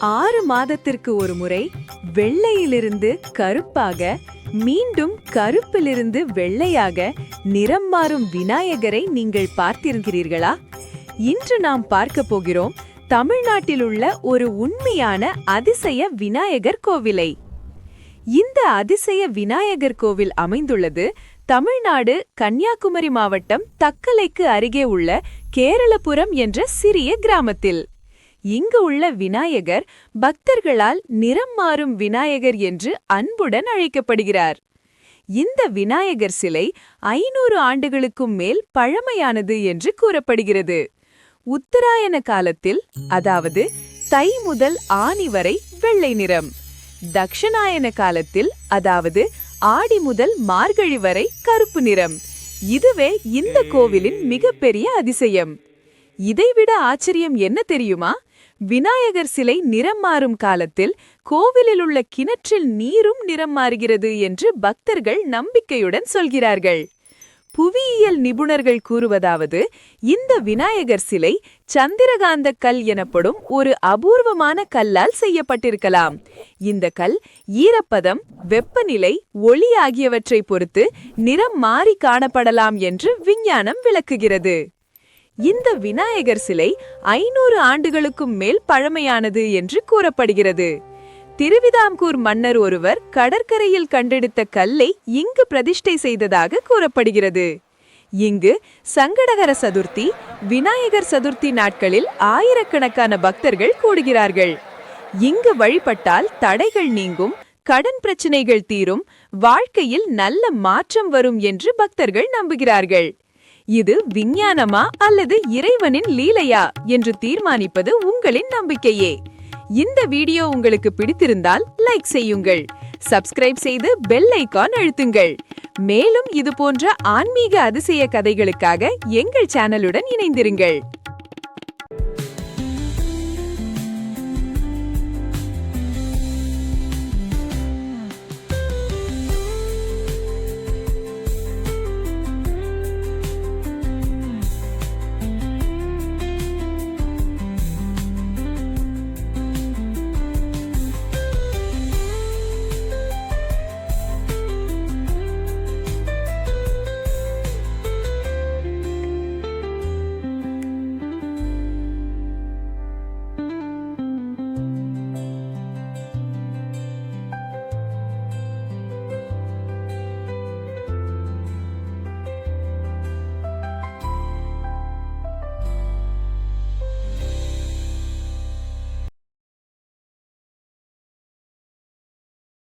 ஆறு மாதத்திற்கு ஒரு முறை வெள்ளையிலிருந்து கருப்பாக மீண்டும் கருப்பிலிருந்து வெள்ளையாக நிறம் மாறும் விநாயகரை நீங்கள் பார்த்திருக்கிறீர்களா? இன்று நாம் பார்க்க போகிறோம் தமிழ்நாட்டில் உள்ள ஒரு உண்மையான அதிசய விநாயகர் கோவிலை. இந்த அதிசய விநாயகர் கோவில் அமைந்துள்ளது தமிழ்நாடு கன்னியாகுமரி மாவட்டம் தக்கலைக்கு அருகே உள்ள கேரளபுரம் என்ற சிறிய கிராமத்தில். இங்கு உள்ள விநாயகர் பக்தர்களால் நிறம் மாறும் விநாயகர் என்று அன்புடன் அழைக்கப்படுகிறார். இந்த விநாயகர் சிலை ஐநூறு ஆண்டுகளுக்கும் மேல் பழமையானது என்று கூறப்படுகிறது. உத்தராயண காலத்தில் அதாவது தை முதல் ஆணி வரை வெள்ளை நிறம். தக்ஷணாயன காலத்தில் அதாவது ஆடி முதல் மார்கழி வரை கருப்பு நிறம். இதுவே இந்த கோவிலின் மிகப்பெரிய அதிசயம். இதைவிட ஆச்சரியம் என்ன தெரியுமா? விநாயகர் சிலை நிறம் மாறும் காலத்தில் கோவிலில் உள்ள கிணற்றில் நீரும் நிறம் மாறுகிறது என்று பக்தர்கள் நம்பிக்கையுடன் சொல்கிறார்கள். புவியியல் நிபுணர்கள் கூறுவதாவது இந்த விநாயகர் சிலை சந்திரகாந்த கல் எனப்படும் ஒரு அபூர்வமான கல்லால் செய்யப்பட்டிருக்கலாம். இந்த கல் ஈரப்பதம் வெப்பநிலை ஒளி ஆகியவற்றை பொறுத்து நிறம் மாறி காணப்படலாம் என்று விஞ்ஞானம் விளக்குகிறது. இந்த விநாயகர் சிலை ஐநூறு ஆண்டுகளுக்கும் மேல் பழமையானது என்று கூறப்படுகிறது. திருவிதாங்கூர் மன்னர் ஒருவர் கடற்கரையில் கண்டெடுத்த கல்லை இங்கு பிரதிஷ்டை செய்ததாக கூறப்படுகிறது. இங்கு சங்கடகர சதுர்த்தி விநாயகர் சதுர்த்தி நாட்களில் ஆயிரக்கணக்கான பக்தர்கள் கூடுகிறார்கள். இங்கு வழிபட்டால் தடைகள் நீங்கும் கடன் பிரச்சனைகள் தீரும் வாழ்க்கையில் நல்ல மாற்றம் வரும் என்று பக்தர்கள் நம்புகிறார்கள். இது விஞ்ஞானமா அல்லது இறைவனின் லீலையா என்று தீர்மானிப்பது உங்களின் நம்பிக்கையே. இந்த வீடியோ உங்களுக்கு பிடித்திருந்தால் லைக் செய்யுங்கள். சப்ஸ்கிரைப் செய்து பெல் ஐக்கான் அழுத்துங்கள். மேலும் இது போன்ற ஆன்மீக அதிசய கதைகளுக்காக எங்கள் சேனலுடன் இணைந்திருங்கள்.